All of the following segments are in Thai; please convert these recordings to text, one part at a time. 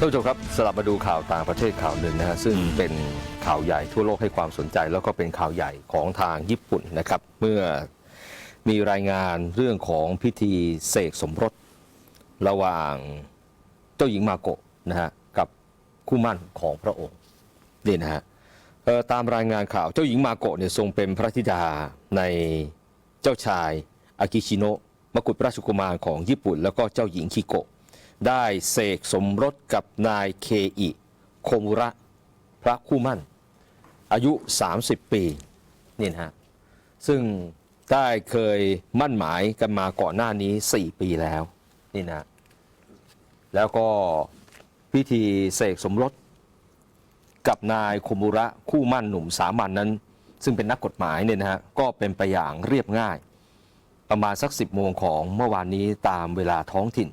ท่านผู้ชมครับสลับมาดูข่าวต่างประเทศข่าวหนึ่งนะฮะซึ่งเป็นข่าวใหญ่ทั่วโลกให้ความสนใจ แล้วก็เป็นข่าวใหญ่ของทางญี่ปุ่นนะครับ เมื่อมีรายงานเรื่องของพิธีเสกสมรสระหว่างเจ้าหญิงมาโกะนะฮะกับคู่มั่นของพระองค์นี่นะฮะตามรายงานข่าวเจ้าหญิงมาโกะเนี่ยทรงเป็นพระธิดาในเจ้าชายอากิชิโนะมกุฎราชกุมารของญี่ปุ่น แล้วก็เจ้าหญิงคิโกะ ได้เสกสมรสกับนายเคอิโคมุระ พระคู่มั่น อายุ 30 ปีนี่นะฮะซึ่งได้เคยมั่นหมายกันมาก่อนหน้านี้ 4 ปีแล้วนี่นะแล้วก็พิธีเสกสมรสกับนายโคมุระคู่มั่นหนุ่มสามัญนนั้น ซึ่งเป็นนักกฎหมายเนี่ยนะฮะก็เป็นไปอย่างเรียบง่าย ประมาณสัก 10โมงของเมื่อวานนี้ตามเวลาท้องถิ่น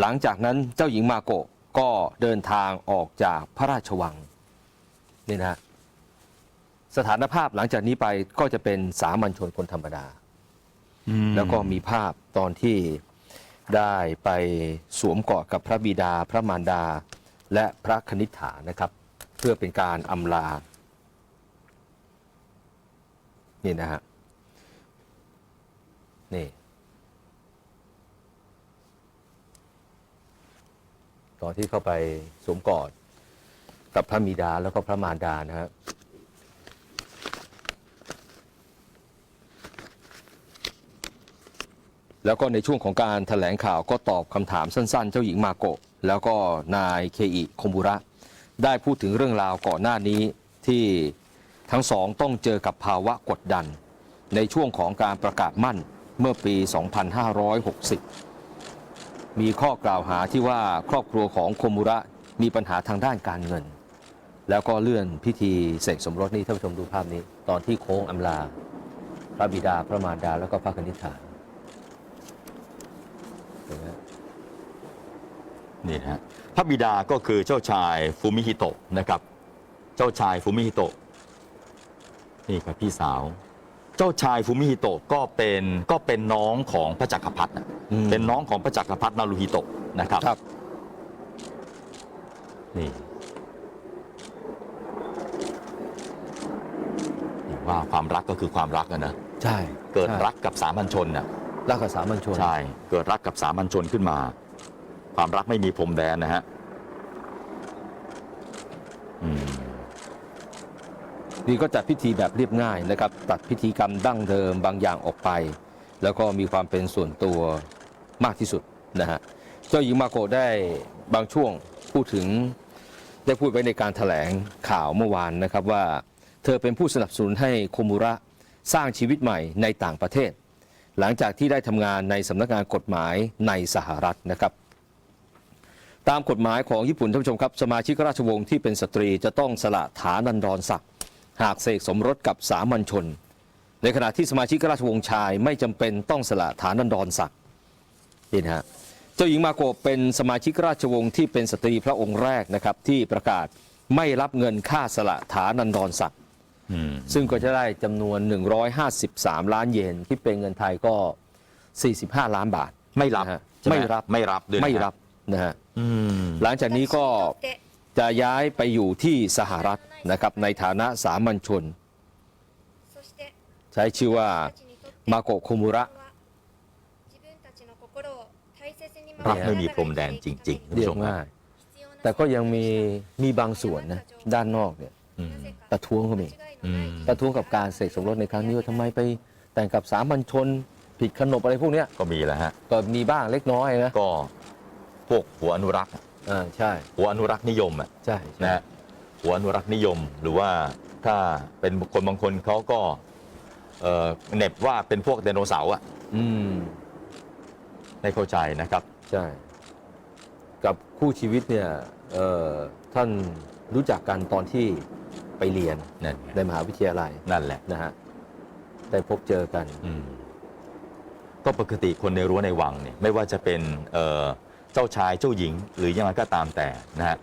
หลังจากนั้นเจ้าหญิงมาโกะก็เดินทางออกจากพระราชวังนี่นะฮะสถานภาพหลังจากนี้ไปก็จะเป็นสามัญชนคนธรรมดา แล้วก็มีภาพตอนที่ได้ไปสวมกอดกับพระบิดา พระมารดา และพระคณิษฐานะครับ เพื่อเป็นการอำลา นี่นะฮะนี่ ตอนที่เข้าไปสวมกอดกับพระบิดาแล้วก็พระมารดานะฮะแล้วก็ในช่วงของการถแถลงข่าวก็ตอบคำถามสั้นๆ เจ้าหญิงมาโกะ แล้วก็นายเคอิคมบุระ ได้พูดถึงเรื่องราวก่อนหน้านี้ที่ทั้งสองต้องเจอกับภาวะกดดัน ในช่วงของการประกาศมั่นเมื่อปี 2560 มีข้อกล่าวหาที่ว่าครอบครัวของโคมุระมีปัญหาทางด้านการเงิน แล้วก็เลื่อนพิธีเสกสมรสนี่ท่านผู้ชมดูภาพนี้ ตอนที่โค้งอำลา พระบิดาพระมารดาแล้วก็พระคณิษฐานนี่นะฮะพระบิดาก็คือเจ้าชายฟูมิฮิโตะนะครับ เจ้าชายฟูมิฮิโตะนี่ครับพี่สาว เจ้าชายฟูมิฮิโตะก็เป็นก็เป็นน้องของพระจักรพรรดินะอืม เป็นน้องของพระจักรพรรดินารูฮิโตะนะครับครับ นี่นี่ว่าความรักก็คือความรักอะนะใช่เกิดใช่รักกับสามัญชนน่ะ รักกับสามัญชน ใช่ เกิดรักกับสามัญชนขึ้นมา ความรักไม่มีพรมแดนนะฮะ นี่ก็จัดพิธีแบบเรียบง่ายนะครับ ตัดพิธีกรรมดั้งเดิมบางอย่างออกไป แล้วก็มีความเป็นส่วนตัวมากที่สุดนะฮะเจ้าหญิงมาโกได้บางช่วงพูดถึงได้พูดไว้ในการถแถลงข่าวเมื่อวานนะครับว่า เธอเป็นผู้สนับสนุนให้โคมุระสร้างชีวิตใหม่ในต่างประเทศ หลังจากที่ได้ทำงานในสำนักงานกฎหมายในสหรัฐนะครับตามกฎหมายของญี่ปุ่นท่านผู้ชมครับ สมาชิกราชวงศ์ที่เป็นสตรีจะต้องสละฐานันดรศักดิ์ หากเสกสมรสกับสามัญชน ในขณะที่สมาชิกราชวงศ์ชายไม่จำเป็นต้องสละฐานันดรศักดิ์นี่นะฮะเจ้าหญิงมาโกะเป็นสมาชิกราชวงศ์ที่เป็นสตรีพระองค์แรกนะครับที่ประกาศไม่รับเงินค่าสละฐานันดรศักดิ์อืมซึ่งก็จะได้จำนวน 153 ล้านเยนที่เป็นเงินไทยก็ 45 ล้านบาท ไม่รับนะฮะใช่หไม่รับไม่รับด้วยนะไม่รับนะฮะอืมหลังจากนี้ก็จะย้ายไปอยู่ที่สหรัฐ นะครับในฐานะสามัญชน ใช้ชื่อว่ามาโกะโคมุระรักไม่มีพรมแดนจริงๆคุณเรียผู้ชบมง่ายแต่ก็ยังมีมีบางส่วนนะด้านนอกเนี่ยอืมประท้วงก็มีอืมประท้วงกับการเสกสมรสในครั้งนี้ว่าทำไมไปแต่งกับสามัญชนผิดขนบอะไรพวกเนี้ยก็มีแล้วฮะก็มีบ้างเล็กน้อยนะก็พวกหัวอนุรักษ์อะอ่าใช่ หัวอนุรักษ์นิยมอะใช่ใช่นะฮะ หัวอนุรักษ์นิยม หรือว่าถ้าเป็นบุคคลบางคนเขาก็เอ่อเหน็บว่าเป็นพวกไดโนเสาร์อะอืมไม่เข้าใจนะครับ ใช่ กับคู่ชีวิตเนี่ยเอ่อท่านรู้จักกันตอนที่ไปเรียนนั่นไงในมหาวิทยาลัยนั่นแหละนะฮะได้พบเจอกัน อืมก็ปกติคนในรั้วในวังเนี่ยไม่ว่าจะเป็นเอ่อเจ้าชายเจ้าหญิง หรือยังไงก็ตามแต่นะฮะ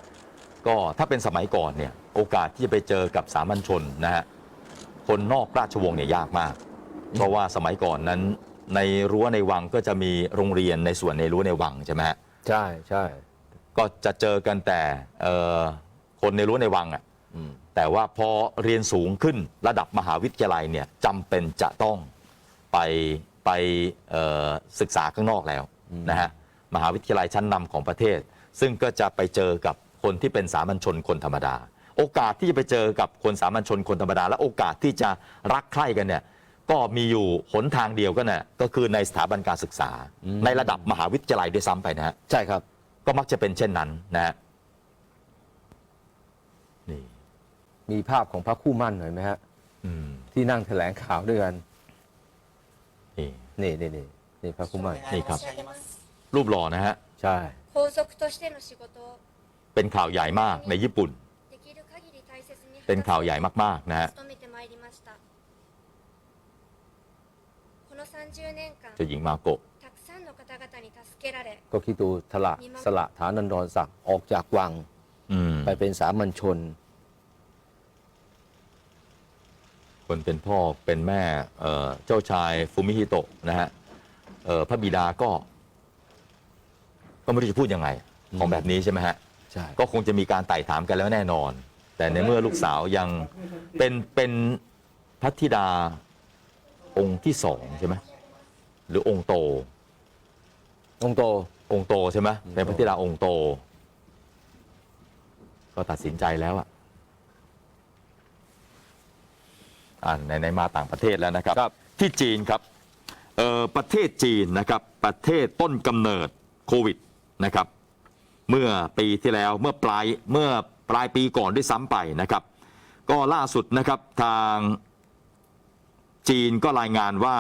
ก็ถ้าเป็นสมัยก่อนเนี่ยโอกาสที่จะไปเจอกับสามัญชนนะฮะคนนอกราชวงศ์เนี่ยยากมาก เพราะว่าสมัยก่อนนั้น ในรั้วในวังก็จะมีโรงเรียนในส่วนในรั้วในวังใช่ไหมฮะใช่ใช่ก็จะเจอกันแต่เอ่อคนในรั้วในวังอะอืมแต่ว่าพอเรียนสูงขึ้นระดับมหาวิทยาลัยเนี่ยจำเป็นจะต้องไปไปเอ่อศึกษาข้างนอกแล้วนะฮะมหาวิทยาลัยชั้นนำของประเทศ ซึ่งก็จะไปเจอกับ คนที่เป็นสามัญชนคนธรรมดา โอกาสที่จะไปเจอกับคนสามัญชนคนธรรมดา และโอกาสที่จะรักใคร่กันเนี่ยก็มีอยู่หนทางเดียวก็น่ะก็คือในสถาบันการศึกษา ในระดับมหาวิทยาลัยด้วยซ้ำไปนะฮะ ใช่ครับ ก็มักจะเป็นเช่นนั้นนะฮะนี่ มีภาพของพระคู่มั่นหน่อยไหมฮะ อืม ที่นั่งแถลงข่าวด้วยกัน นี่ นี่นี่นี่นี่พระคู่มั่น นี่ครับ รูปหล่อนะฮะ ใช่ 皇族としての仕事を เป็นข่าวใหญ่มากในญี่ปุ่น เป็นข่าวใหญ่มากๆนะฮะจะาหญิงมาโกะก็คิดดูสละสละฐานันดรศักดิ์ออกจากวังไปเป็นสามัญชน คนเป็นพ่อเป็นแม่เจ้าชายฟูมิฮิโตะนะฮะพระบิดาก็ ก็ไม่รู้จะพูดยังไง ของแบบนี้ใช่ไหมฮะ ใช่ ก็คงจะมีการไต่ถามกันแล้วแน่นอน แต่ในเมื่อลูกสาวยังเป็นเป็นพระธิดาองค์ที่สองใช่ไหมหรือองค์โต องค์โต องค์โตใช่ไหมองค์โตเป็นพระธิดาองค์โต ก็ตัดสินใจแล้วอะอ่านในๆมาต่างประเทศแล้วนะครับ ครับ ที่จีนครับเอ่อประเทศจีนนะครับ ประเทศต้นกำเนิดโควิดนะครับ เมื่อปีที่แล้วเมื่อปลายเมื่อปลายปีก่อนด้วยซ้ำไปนะครับ ก็ล่าสุดนะครับทางจีนก็รายงานว่า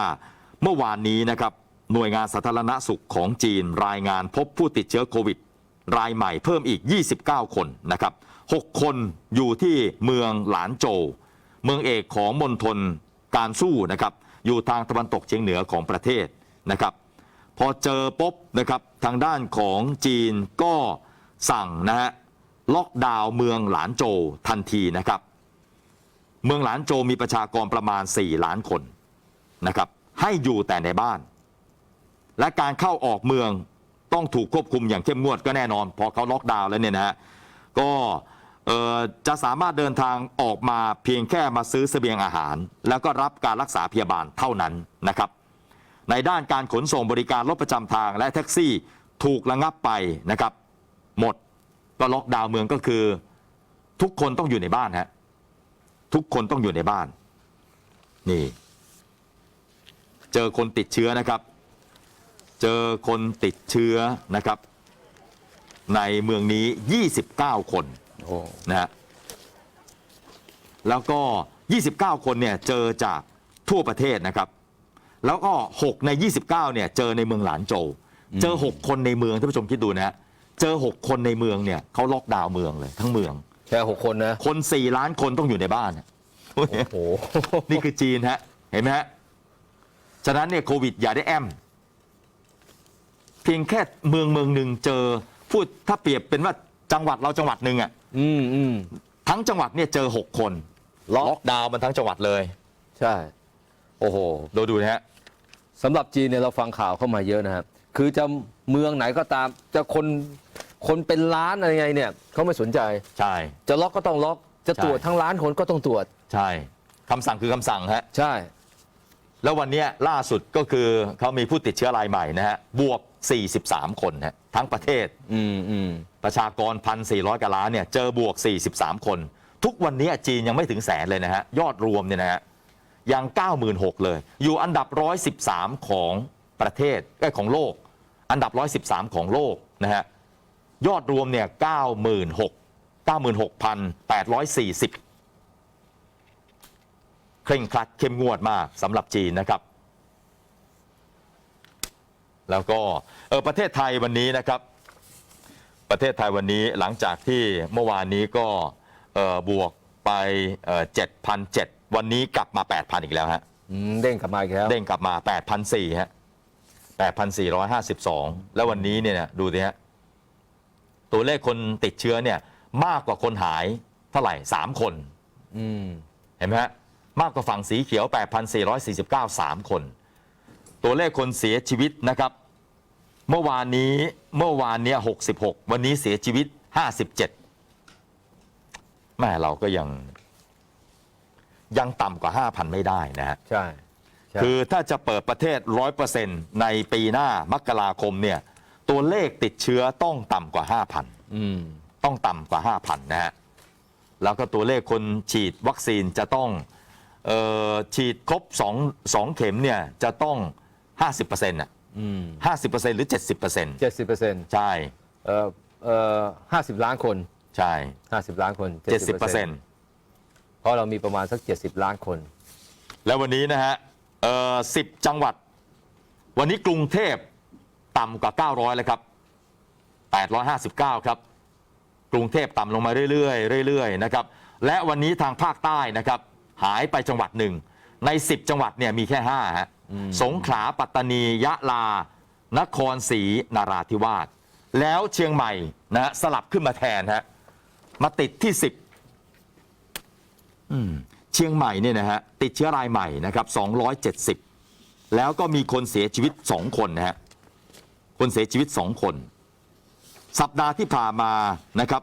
เมื่อวานนี้นะครับหน่วยงานสาธารณสุขของจีนรายงานพบผู้ติดเชื้อโควิด รายใหม่เพิ่มอีก 29 คนนะครับ 6 คนอยู่ที่เมืองหลานโจวเมืองเอกของมณฑลการสู้นะครับ อยู่ทางตะวันตกเฉียงเหนือของประเทศนะครับ พอเจอปุ๊บนะครับทางด้านของจีนก็สั่งนะฮะล็อกดาวน์เมืองหลานโจทันทีนะครับ เมืองหลานโจมีประชากรประมาณ 4 ล้านคนนะครับให้อยู่แต่ในบ้าน และการเข้าออกเมืองต้องถูกควบคุมอย่างเข้มงวดก็แน่นอน พอเขาล็อกดาวน์แล้วเนี่ยนะฮะก็จะสามารถเดินทางออกมาเพียงแค่มาซื้อเสบียงอาหาร แล้วก็รับการรักษาพยาบาลเท่านั้นนะครับ ในด้านการขนส่งบริการรถประจำทางและแท็กซี่ถูกระงับไปนะครับ หมดก็ล็อกดาวน์เมืองก็คือ ทุกคนต้องอยู่ในบ้านฮะทุกคนต้องอยู่ในบ้าน นี่ เจอคนติดเชื้อนะครับ เจอคนติดเชื้อนะครับ ในเมืองนี้ 29 คนโอ้นะฮะแล้วก็ 29 คนเนี่ยเจอจากทั่วประเทศนะครับ แล้วก็ 6 ใน 29เนี่ยเจอในเมืองหลานโจวเจอ 6 คนในเมืองท่านผู้ชมคิดดูนะฮะเจอ 6 คนในเมืองเนี่ยเขาล็อกดาวน์เมืองเลยทั้งเมือง แค่หกคนนะ คน 4 ล้านคนต้องอยู่ในบ้านโอ้โห นี่คือจีนฮะ เห็นไหมฮะ ฉะนั้นเนี่ยโควิดอย่าได้แอม เพียงแค่เมืองเมืองหนึ่งเจอพูดถ้าเปรียบเป็นว่าจังหวัดเราจังหวัดหนึ่งอะอืมอืมทั้งจังหวัดเนี่ยเจอ 6 คน ล็อกล็อกดาวน์มันทั้งจังหวัดเลย ใช่ โอ้โหดูดูนะฮะสำหรับจีนเนี่ยเราฟังข่าวเข้ามาเยอะนะครับ คือจะเมืองไหนก็ตาม จะคนคนเป็นล้านอะไรไงเนี่ยเขาไม่สนใจ ใช่ จะล็อกก็ต้องล็อก จะใช่ตรวจทั้งล้านคนก็ต้องตรวจ ใช่คำสั่งคือคำสั่งฮะ ใช่ แล้ววันเนี้ยล่าสุดก็คือเขามีผู้ติดเชื้อรายใหม่นะฮะ บวก 43 คนฮะทั้งประเทศ อืมอืมประชากร 1,400กว่าล้านเนี่ยเจอบวก 43 คน ทุกวันนี้จีนยังไม่ถึงแสนเลยนะฮะ ยอดรวมเนี่ยนะฮะ ยัง 96,000 เลย อยู่อันดับ 113 ของประเทศของโลก อันดับ 113 ของโลกนะฮะยอดรวมเนี่ย96,000 96,840 เคร่งครัดเข้มงวดมากสำหรับจีนนะครับ แล้วก็เออประเทศไทยวันนี้นะครับ ประเทศไทยวันนี้หลังจากที่เมื่อวานนี้ก็บวกไปเจ็ดพันเจ็ด วันนี้กลับมา 8,000 อีกแล้วฮะอืมเด้งกลับมาอีกแล้วเด้งกลับมา 8,400ฮะ8,452 แล้ววันนี้เนี่ยนะดูสิฮะตัวเลขคนติดเชื้อเนี่ยมากกว่าคนหายเท่าไหร่ 3 คน อืมเห็นไหมฮะมากกว่าฝั่งสีเขียว 8,449 3 คน ตัวเลขคนเสียชีวิตนะครับ เมื่อวานนี้เมื่อวานเนี้ย66 วันนี้เสียชีวิต 57แม่เราก็ยัง ยังต่ำกว่า 5,000 ไม่ได้นะฮะใช่ใช่คือถ้าจะเปิดประเทศ 100%ในปีหน้ามกราคมเนี่ยตัวเลขติดเชื้อต้องต่ำกว่า 5,000 อืมต้องต่ำกว่า 5,000 นะฮะแล้วก็ตัวเลขคนฉีดวัคซีนจะต้องเออฉีดครบ2 2เข็มเนี่ยจะต้อง 50%น่ะอืม50%หรือ 70%เจ็ดสิบเปอร์เซ็นต์ใช่เอ่อเอ่อห้าสิบล้านคนใช่ ห้าสิบล้านคน70%เพ ราะเรามีประมาณสักเจ็ดสิบล้านคน แล้ววันนี้นะฮะเออ10จังหวัด วันนี้กรุงเทพต่ำกว่า 900เลยครับ 859 ครับ กรุงเทพต่ำลงมาเรื่อยๆเรื่อยๆนะครับ และวันนี้ทางภาคใต้นะครับ หายไปจังหวัดหนึ่ง ใน 10 จังหวัดเนี่ยมีแค่5ฮะสงขลาปัตตานียะลา นครศรีนาราธิวาสแล้วเชียงใหม่นะฮะสลับขึ้นมาแทนฮะมาติดที่ 10อืม เชียงใหม่เนี่ยนะฮะติดเชื้อรายใหม่นะครับ270 แล้วก็มีคนเสียชีวิต 2 คนนะฮะคนเสียชีวิต 2 คน สัปดาห์ที่ผ่านมานะครับ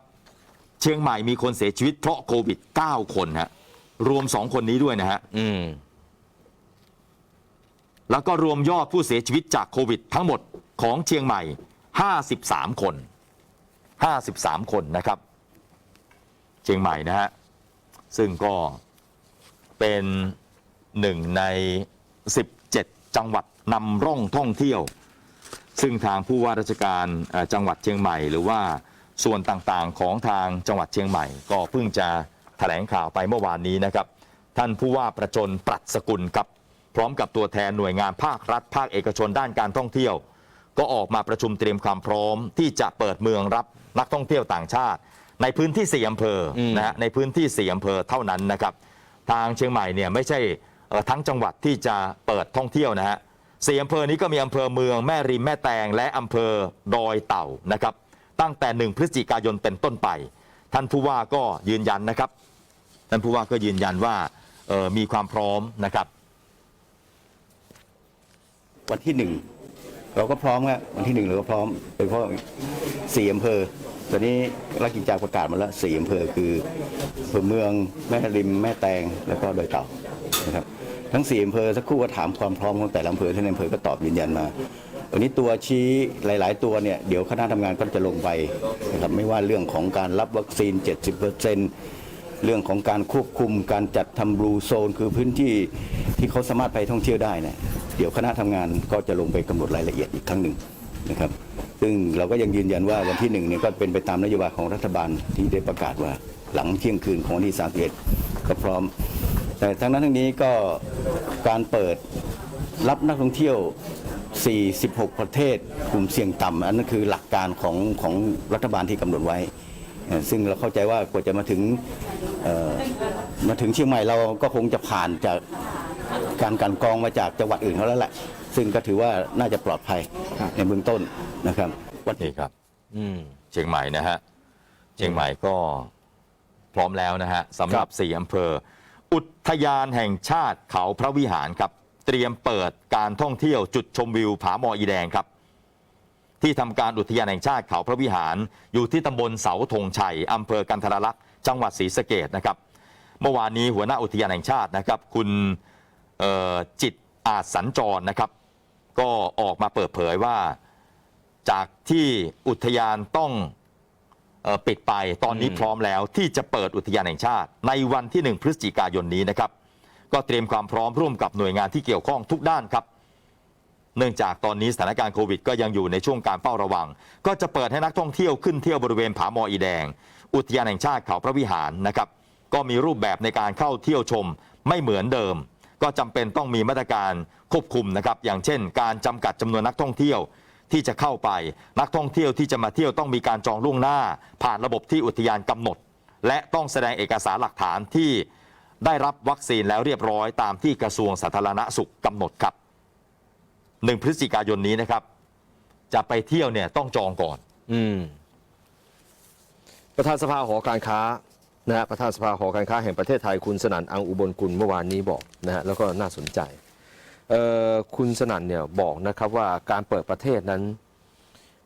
เชียงใหม่มีคนเสียชีวิตเพราะโควิด 9 คนฮะรวม 2 คนนี้ด้วยนะฮะอืมแล้วก็รวมยอดผู้เสียชีวิตจากโควิด ทั้งหมดของเชียงใหม่ 53 คน 53 คนนะครับ เชียงใหม่นะฮะ ซึ่งก็เป็นหนึ่งใน 17 จังหวัดนำร่องท่องเที่ยว ซึ่งทางผู้ว่าราชการจังหวัดเชียงใหม่ หรือว่าส่วนต่างๆของทางจังหวัดเชียงใหม่ ก็เพิ่งจะแถลงข่าวไปเมื่อวานนี้นะครับ ท่านผู้ว่าประจนปรัชสกุลครับพร้อมกับตัวแทนหน่วยงานภาครัฐ ภาคเอกชนด้านการท่องเที่ยว ก็ออกมาประชุมเตรียมความพร้อมที่จะเปิดเมืองรับนักท่องเที่ยวต่างชาติ ในพื้นที่สี่อำเภออมนะฮะในพื้นที่สี่อำเภอเท่านั้นนะครับ ทางเชียงใหม่เนี่ยไม่ใช่เอ่อทั้งจังหวัดที่จะเปิดท่องเที่ยวนะฮะสี่อำเภอนี้ก็มีอำเภอเมืองแม่ริมแม่แตงและอำเภอดอยเต่านะครับ ตั้งแต่หนึ่งพฤศจิกายนเป็นต้นไป ท่านผู้ว่าก็ยืนยันนะครับ ท่านผู้ว่าก็ยืนยันว่าเอ่อมีความพร้อมนะครับ วันที่หนึ่งเราก็พร้อมครับวันที่หนึ่งเราก็พร้อมโดยเฉพาะสี่อำเภอ ตอนนี้รักกิจจาประกาศมาแล้วสี่อำเภอคืออำเภอเมืองแม่ริมแม่แตงแล้วก็ดอยเต่านะครับทั้งสี่อำเภอสักครู่ก็ถามความพร้อมของแต่ละอำเภอท่านอำเภอก็ตอบยืนยันมาวันนี้ตัวชี้หลาย ๆ ตัวเนี่ยเดี๋ยวคณะทำงานก็จะลงไปนะครับไม่ว่าเรื่องของการรับวัคซีน 70%เรื่องของการควบคุมการจัดทำบลูโซน คือพื้นที่ที่เขาสามารถไปท่องเที่ยวได้เนี่ยเดี๋ยวคณะทำงานก็จะลงไปกำหนดรายละเอียดอีกครั้งหนึ่งนะครับ ซึ่งเราก็ยังยืนยันว่าวันที่หนึ่งเนี่ยก็เป็นไปตามนโยบายของรัฐบาลที่ได้ประกาศว่าหลังเที่ยงคืนของวันที่ 31 ก็พร้อม แต่ทั้งนั้นทั้งนี้ก็การเปิดรับนักท่องเที่ยว 46 ประเทศกลุ่มเสี่ยงต่ำอันนั้นคือหลักการของของรัฐบาลที่กำหนดไว้ ซึ่งเราเข้าใจว่ากว่าจะมาถึงมาถึงเชียงใหม่เราก็คงจะผ่านจากการกลันกองมาจากจังหวัดอื่นเขาแล้วแหละ ซึ่งก็ถือว่าน่าจะปลอดภัยในเบื้องต้นนะครับนี่ครับ อืมเชียงใหม่นะฮะเชียงใหม่ก็พร้อมแล้วนะฮะสำหรับสี่อำเภอ อุทยานแห่งชาติเขาพระวิหารครับเตรียมเปิดการท่องเที่ยวจุดชมวิวผาหมออีแดงครับ ที่ทำการอุทยานแห่งชาติเขาพระวิหาร อยู่ที่ตำบลเสาธงชัยอำเภอกันทรลักษณ์จังหวัดศรีสะเกดนะครับ เมื่อวานนี้หัวหน้าอุทยานแห่งชาตินะครับ คุณเอ่อจิตอาจสัญจรนะครับ ก็ออกมาเปิดเผยว่า จากที่อุทยานต้องเออปิดไปตอนนี้อืมพร้อมแล้ว ที่จะเปิดอุทยานแห่งชาติ ในวันที่ 1 พฤศจิกายนนี้นะครับ ก็เตรียมความพร้อมร่วมกับหน่วยงานที่เกี่ยวข้องทุกด้านครับ เนื่องจากตอนนี้สถานการณ์โควิด ก็ยังอยู่ในช่วงการเฝ้าระวัง ก็จะเปิดให้นักท่องเที่ยวขึ้นเที่ยวบริเวณผาหมออีแดง อุทยานแห่งชาติเขาพระวิหารนะครับ ก็มีรูปแบบในการเข้าเที่ยวชมไม่เหมือนเดิม ก็จำเป็นต้องมีมาตรการควบคุมนะครับ อย่างเช่น การจำกัดจำนวนนักท่องเที่ยวที่จะเข้าไป นักท่องเที่ยวที่จะมาเที่ยวต้องมีการจองล่วงหน้า ผ่านระบบที่อุทยานกำหนด และต้องแสดงเอกสารหลักฐานที่ได้รับวัคซีนแล้วเรียบร้อยตามที่กระทรวงสาธารณสุขกำหนดครับหนึ่งพฤศจิกายนนี้นะครับ จะไปเที่ยวเนี่ยต้องจองก่อน อืมประธานสภาหอการค้า นะฮะประธานสภาหอการค้าแห่งประเทศไทยคุณสนั่นอังอุบลกุลเมื่อวานนี้บอกนะฮะแล้วก็น่าสนใจเอ่อคุณสนั่นเนี่ยบอกนะครับว่าการเปิดประเทศนั้น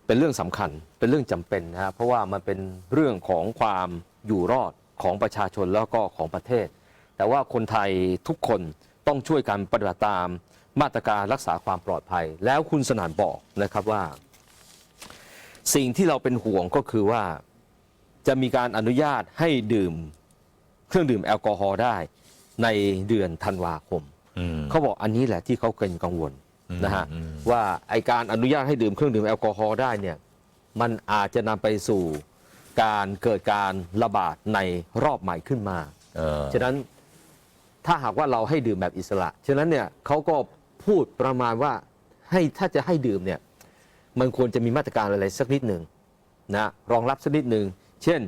เป็นเรื่องสำคัญเป็นเรื่องจำเป็นนะครับเพราะว่ามันเป็นเรื่องของความอยู่รอดของประชาชนแล้วก็ของประเทศ แต่ว่าคนไทยทุกคนต้องช่วยกันปฏิบัติตามมาตรการรักษาความปลอดภัย แล้วคุณสนานบอกนะครับว่า สิ่งที่เราเป็นห่วงก็คือว่า จะมีการอนุญาตให้ดื่มเครื่องดื่มแอลกอฮอล์ได้ในเดือนธันวาคมอืมเขาบอกอันนี้แหละที่เขาเกรงกังวลอืมนะฮะอืมว่าไอการอนุญาตให้ดื่มเครื่องดื่มแอลกอฮอล์ได้เนี่ยมันอาจจะนำไปสู่การเกิดการระบาดในรอบใหม่ขึ้นมาเออฉะนั้นถ้าหากว่าเราให้ดื่มแบบอิสระ ฉะนั้นเนี่ยเขาก็พูดประมาณว่าให้ถ้าจะให้ดื่มเนี่ยมันควรจะมีมาตรการอะไรสักนิดหนึ่งนะรองรับสักนิดหนึ่ง เช่น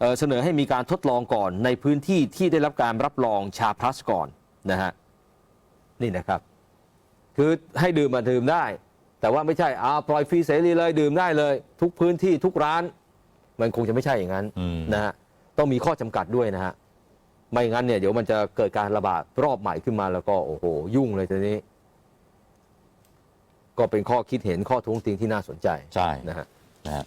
เอ่อเสนอให้มีการทดลองก่อนในพื้นที่ที่ได้รับการรับรองชาพลัสก่อนนะฮะนี่นะครับ คือให้ดื่มมาดื่มได้ แต่ว่าไม่ใช่อาปล่อยฟรีเสรีเลยดื่มได้เลย ทุกพื้นที่ทุกร้าน มันคงจะไม่ใช่อย่างนั้นอืมนะฮะต้องมีข้อจำกัดด้วยนะฮะไม่งั้นเนี่ยเดี๋ยวมันจะเกิดการระบาดรอบใหม่ขึ้นมาแล้วก็โอ้โหยุ่งเลยทีนี้ ก็เป็นข้อคิดเห็นข้อท้วงติงที่น่าสนใจใช่นะฮะนะฮะ